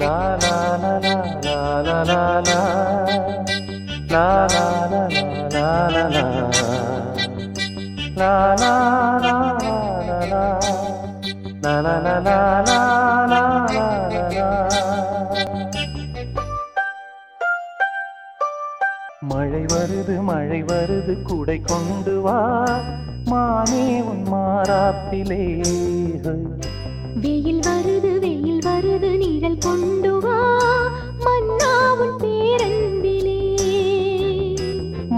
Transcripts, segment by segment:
லா லா லா லா லா லா லா லா லா லா லா லா லா லா லா லா லா லா லா மழை வருது மழை வருது கூடை கொண்டு வா மானே உன் மாறாப்பிலே வெயில் வருது வருது நிழல் கொண்டு வா மன்னா உன் பேரன்பிலே.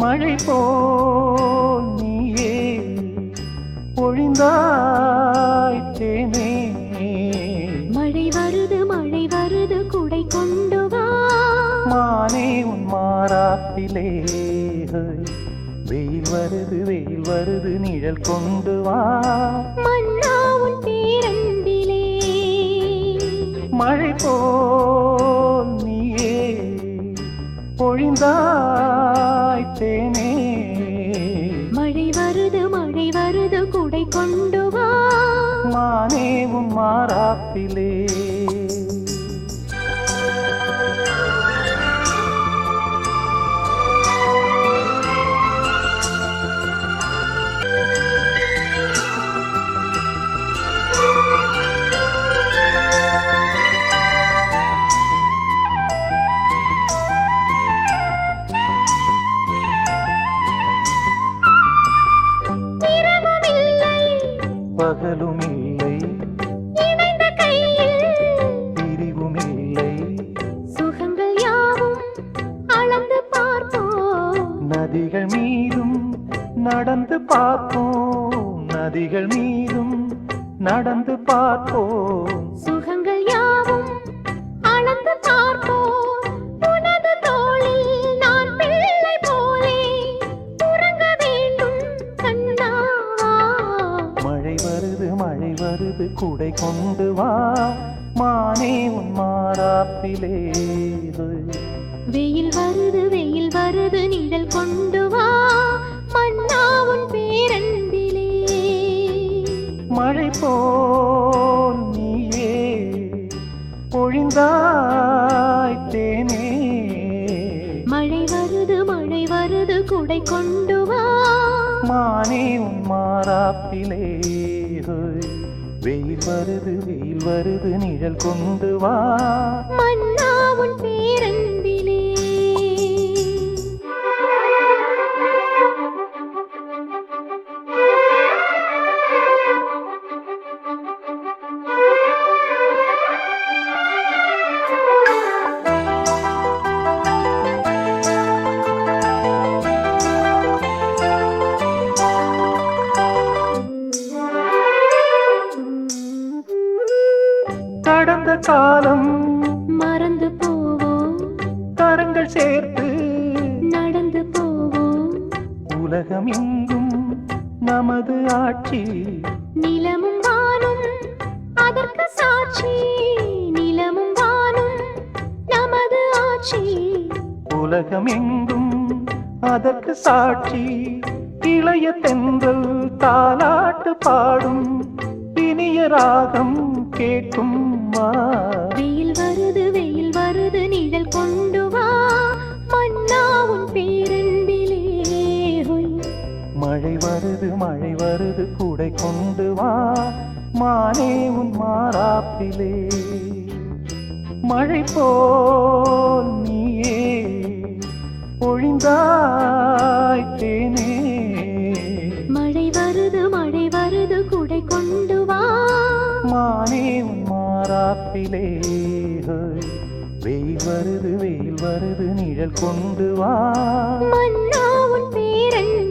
மழை போல் நீயே பொழிந்தாய் தேனே. மழை வருது மழை வருது குடை கொண்டு வா. மானே உன் மாறாப்பிலே வெயில் வருது வெயில் வருது நிழல் கொண்டு வா. மழை போல் நீயே. பொழிந்தாய் தேனே. மழை வருது மழை வருது குடை கொண்டு வா. மானே உன் மாறாப்பிலே. பகலும் இல்லை பிரிவும் இல்லை சுகங்கள் யாவும் அளந்து பார்ப்போம். நதிகள் மீதும் நடந்து பார்ப்போம். நதிகள் மீதும் நடந்து பார்ப்போம். வருது குடை கொண்டு வா. மானே உன் மாறாப்பிலே வெயில் வருது வெயில் வருது நிழல் கொண்டு வா. மன்னா உன் பேரன்பிலே. மழை போல் நீயே பொழிந்தாய் தேனே. மழை வருது மழை வருது குடை கொண்டு வா. மானே உன் மாறாப்பிலே வெயில் வருது வெயில் வருது நிழல் கொண்டு வா. மன்னா உன் பேரன் காலம் மறந்து போவோம் கரங்கள் சேர்த்து நடந்து போவோம் உலகம் எங்கும் நமது ஆட்சி நிலமும் வானும் அதற்கு சாட்சி. நிலமும் வானும் நமது ஆட்சி. உலகம் எங்கும் அதற்கு சாட்சி. இளைய தென்றல் தாலாட்டு பாடும் இனிய ராகம் கேட்கும் வெயில் வருது வெயில் வருது நிழல் கொண்டு வா. மன்னா உன் பேரன்பிலே. மழை வருது மழை வருது கூடை கொண்டு வா. மானே உன் மாறாப்பிலே. மழை போல் நீயே பொழிந்தாய் தேனே. மழை வருது மழை வருது மானே உன் மாறாப்பிலே. வெயில் வருது வெயில் வருது நிழல் கொண்டு வா. உன் பேரன்